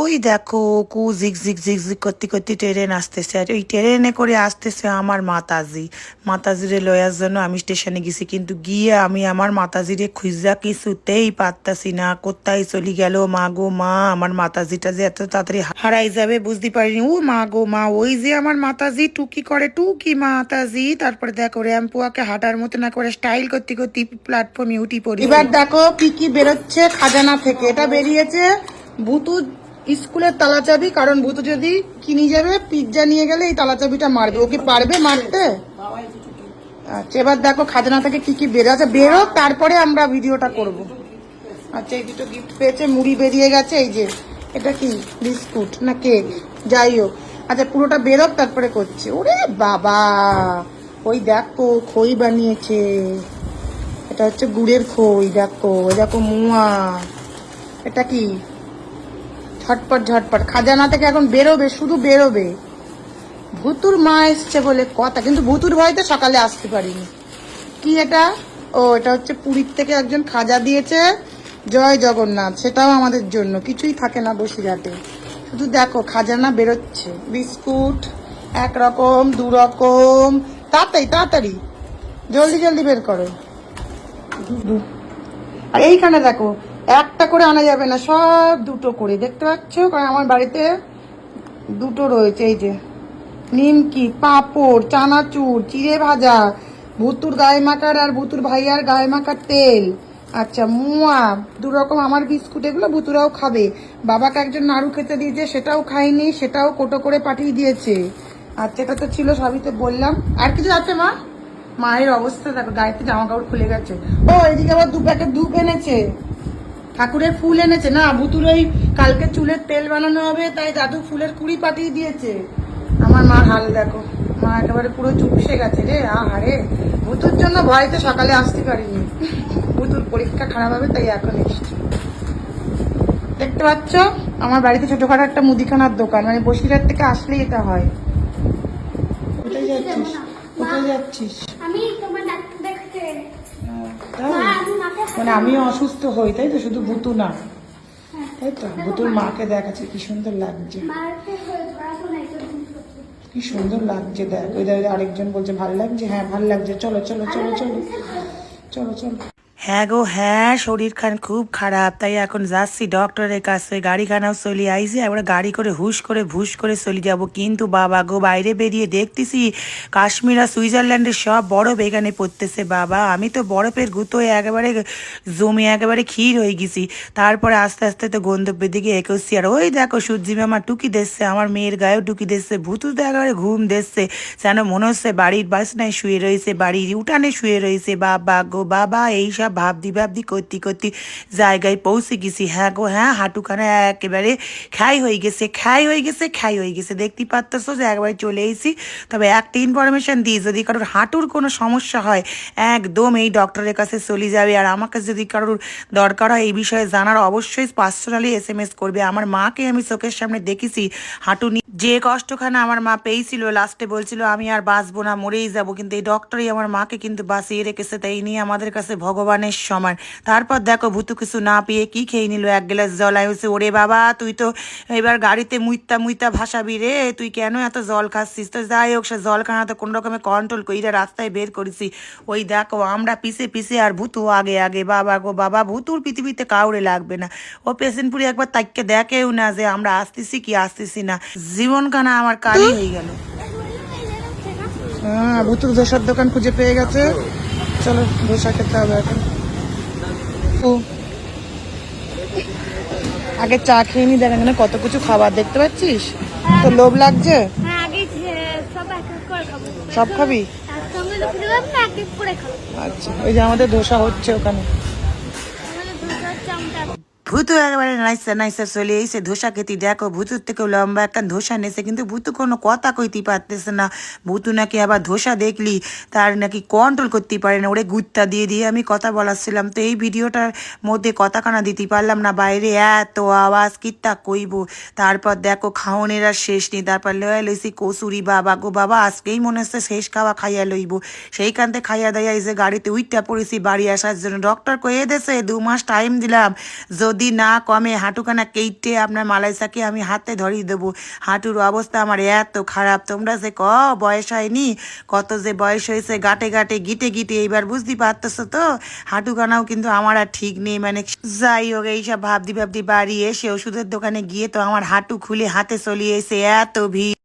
ওই দেখো, কু ঝিক ঝিক ঝিক ঝিক করতে করতে ট্রেন আসতেছে। আর ওই ট্রেনে করে আসতেছে আমার মাতাজি। মাতাজিরে লয়ার জন্য আমি স্টেশনে গেছি, কিন্তু গিয়ে আমি আমার মাতাজিরে খুঁজা কিছুতেই পারতাছি না। কোথায় চলি গেল? মা গো, মা, আমার মাতাজিটা যে এত তাড়াতাড়ি হারাই যাবে বুঝতে পারিনি। ও মা গো, মা, ওই যে আমার মাতাজি টুকি করে, টুকি মাতাজি। তারপরে দেখো, র্যাম্পুয়াকে হাঁটার মতো না করে স্টাইল করতে করতে প্ল্যাটফর্মে উঠি পড়ি। এবার দেখো কি কি বেরোচ্ছে খাজানা থেকে। এটা বেরিয়েছে ভুতু স্কুলের তালা চাবি, কারণ ভুতু যদি কিনে যাবে পিৎজা নিয়ে গেলে এই তালা চাবিটা মারবে। ও কি পারবে মারতে? আচ্ছা এবার দেখো খাজানা থেকে কি কি বেরো আচ্ছা বেরো, তারপরে আমরা ভিডিওটা করব। আচ্ছা এই দুটো গিফট পেয়েছে, মুড়ি বেরিয়ে গেছে, এই যে, এটা কি, বিস্কুট না কেক? যাই হোক। আচ্ছা পুরোটা বেরোক, তারপরে করছে। ওরে বাবা! ওই দেখো, খই বানিয়েছে। এটা হচ্ছে গুড়ের খই, দেখো দেখো, মুয়া। এটা কি? ঝটপট ঝটপট। খাজানা থেকে এখন বেরোবে শুধু বেরোবে। ভুতুর মা এসছে বলে কথা কিন্তু ভুতুর ভয়তে সকালে আসতে পারিনি। কি এটা? ও এটা হচ্ছে পুরীর থেকে একজন খাজা দিয়েছে। জয় জগন্নাথ সেটাও আমাদের জন্য। কিছুই থাকে না বসিরহাটে। শুধু দেখো খাজানা বেরোচ্ছে। বিস্কুট একরকম দু রকম তাড়াতাড়ি তাড়াতাড়ি। জলদি জলদি বের করো। আর এইখানে দেখো একটা করে আনা যাবে না, সব দুটো করে, দেখতে পাচ্ছ? কারণ আমার বাড়িতে দুটো রয়েছে, এই যে নিমকি, পাঁপড়, চানাচুর, চিড়ে ভাজা, ভুতুর গায়ে মাখার আর ভুতুর ভাইয়ার গায়ে মাখার তেল। আচ্ছা মুয়া দু রকম আমার বিস্কুট, এগুলো ভুতুরাও খাবে। বাবাকে একজন নাড়ু খেতে দিয়েছে, সেটাও খাইনি সেটাও কোটো করে পাঠিয়ে দিয়েছে। আচ্ছা এটা তো ছিল, সবই তো বললাম। আর কিছু আছে, মা? মায়ের অবস্থা, দেখো, গায়েতে জামা কাপড় খুলে গেছে। ও, এদিকে আবার দু প্যাকেট ধূপ এনেছে। ঠাকুরের ফুল এনেছে। না ভুতুর ওই কালকে চুলের তেল বানানো হবে, তাই দাদু ফুলের কুড়ি পাঠিয়ে দিয়েছে। আমার মার হাল দেখো, মা একেবারে পুরো চুপসে গেছে রে, আহারে। ভুতুর জন্য ভয়তে সকালে আসতে পারিনি। ভুতুর পরীক্ষা খারাপ হবে, তাই এখন এসছি। দেখতে পাচ্ছ? আমার বাড়িতে ছোটখাটো একটা মুদিখানার দোকান মানে বসিরহাট থেকে আসলেই এটা হয়। কোথায় যাচ্ছিস? কোথায় যাচ্ছিস? আমি মানে আমিও অসুস্থ হই, তাই তো? শুধু বুতু না। তাই তো? বুতুর মাকে দেখাচ্ছে, কি সুন্দর লাগছে। কি সুন্দর লাগছে, দেখ। ওই আরেকজন বলছে, ভালো লাগছে? হ্যাঁ ভালো লাগছে। চলো চলো চলো চলো। চলো চলো। হ্যাঁ গো হ্যাঁ শরীর খান খুব খারাপ, তাই এখন যাচ্ছি ডক্টরের কাছে গাড়িখানাও চলে আইসি এবার গাড়ি করে হুশ করে ভুস করে চলে যাব। কিন্তু বাবা গো, বাইরে বেরিয়ে দেখতেছি কাশ্মীর আর সুইজারল্যান্ডের সব বরফ এখানে পড়তেছে বাবা। আমি তো বরফের গুঁতোয় একেবারে জমে একেবারে ক্ষীর হয়ে গেছি। তারপরে আস্তে আস্তে তো গন্তব্যের দিকে এগোচ্ছি। আর ওই দেখো, সূর্যি মামা টুকি দিচ্ছে, আমার মেয়ের গায়েও টুকি দিচ্ছে ভুতু তো একেবারে ঘুম দিচ্ছে। যেন মনে হচ্ছে বাড়ির বাসনায় শুয়ে রয়েছে, বাড়ির উঠানে শুয়ে রয়েছে। বাবা গো, বাবা, এইসব ভাবদি ভাবদি করতে করতে জায়গায় পৌঁছে গেছি। হ্যাঁ গো হ্যাঁ হাঁটুখানে একেবারে খাই হয়ে গেছে খাই হয়ে গেছে খাই হয়ে গেছে। দেখতে পারতেছো যে একবারে চলে এসেছি। তবে একটা ইনফরমেশন দিই, যদি কারোর হাঁটুর কোনো সমস্যা হয়, একদম এই ডক্টরের কাছে চলে যাবে। আর আমাকে যদি কারোর দরকার হয়, এই বিষয়ে জানার অবশ্যই পার্সোনালি এস এম এস করবে। আমার মাকে আমি চোখের সামনে দেখেছি, হাঁটু নিয়ে যে কষ্টখানা আমার মা পেয়েছিল লাস্টে বলছিল, আমি আর বাঁচবো না, মরেই যাব। কিন্তু এই ডক্টরই আমার মাকে কিন্তু বাঁচিয়ে রেখেছে, তাই নিয়ে আমাদের কাছে ভগবানের সমান। তারপর দেখো ভুতু কিছু না পেয়ে কি খেয়ে নিল? এক গ্লাস জল বলছি, ওরে বাবা তুই তো এবার গাড়িতে মুইতা মুইতা ভাসাবি রে। তুই কেন এত জল খাচ্ছিস? তো যাই হোক সে জল খানা তো কোনো রকমে কন্ট্রোল কইরা রাস্তায় বের করেছি। ওই দেখো আমরা পিছে পিছে আর ভূতু আগে আগে। বাবা গো বাবা ভূতুর পৃথিবীতে কাউরে লাগবে না। ও পেশেন্টপুরি একবার তাইকে দেখেও না যে আমরা আসতেছি কি আসতেছি না। জীবনখানা আমার কালি হয়ে গেল। হ্যাঁ ভুতুর ধোসার দোকান খুঁজে পেয়ে গেছে। চলো ধোসা খেতে হবে এখন। ও। আগে চা খেয়ে নি দেখ এখানে কত কিছু খাবার দেখতে পাচ্ছিস? তো লোভ লাগছে? হ্যাঁ সব খাব। আচ্ছা ওই যে আমাদের ধোসা হচ্ছে ওখানে। ভূতু একেবারে নাইসা নাইসা চলে এসে ধোসা খেতে, দেখো ভূতুর থেকে লম্বা একটা ধোসা নেছে, কিন্তু ভূতু কোনো কথা কইতে পারতেছে না। ভূতু নাকি আবার ধোসা দেখলি, তার নাকি কন্ট্রোল করতে পারে না, ওরে গুত্তা দিয়ে দিয়ে আমি কথা বলাচ্ছিলাম। তো এই ভিডিওটার মধ্যে কথাখানা দিতে পারলাম না, বাইরে এত আওয়াজ কিত্তা কইব? তারপর দেখো খাওনের আর শেষ নেই, তারপর লয়া লইছি কসুরি বাবা গো বাবা, আজকেই মনে হচ্ছে শেষ খাওয়া খাইয়া লইব। সেইখানতে খাইয়া দাইয়া এই যে গাড়িতে উইটটা পড়েছি, বাড়ি আসার জন্য। ডক্টর কয়ে দেছে দু মাস টাইম দিলাম, যদি যদি না কমে, হাঁটুখানা কেইটে আপনার মালাইসাকে আমি হাতে ধরিয়ে দেবো। হাঁটুর অবস্থা আমার এত খারাপ, তোমরা যে ক, বয়স হয়নি? কত যে বয়স হয়েছে গাটে গাটে গিটে গিটে, এইবার বুঝতে পারতেছো তো? হাঁটুখানাও কিন্তু আমার আর ঠিক নেই মানে যাই হোক, এইসব ভাবদি ভাবদি বাড়ি এসে ওষুধের দোকানে গিয়ে তো আমার হাঁটু খুলে হাতে চলিয়ে এসে এত ভিড়।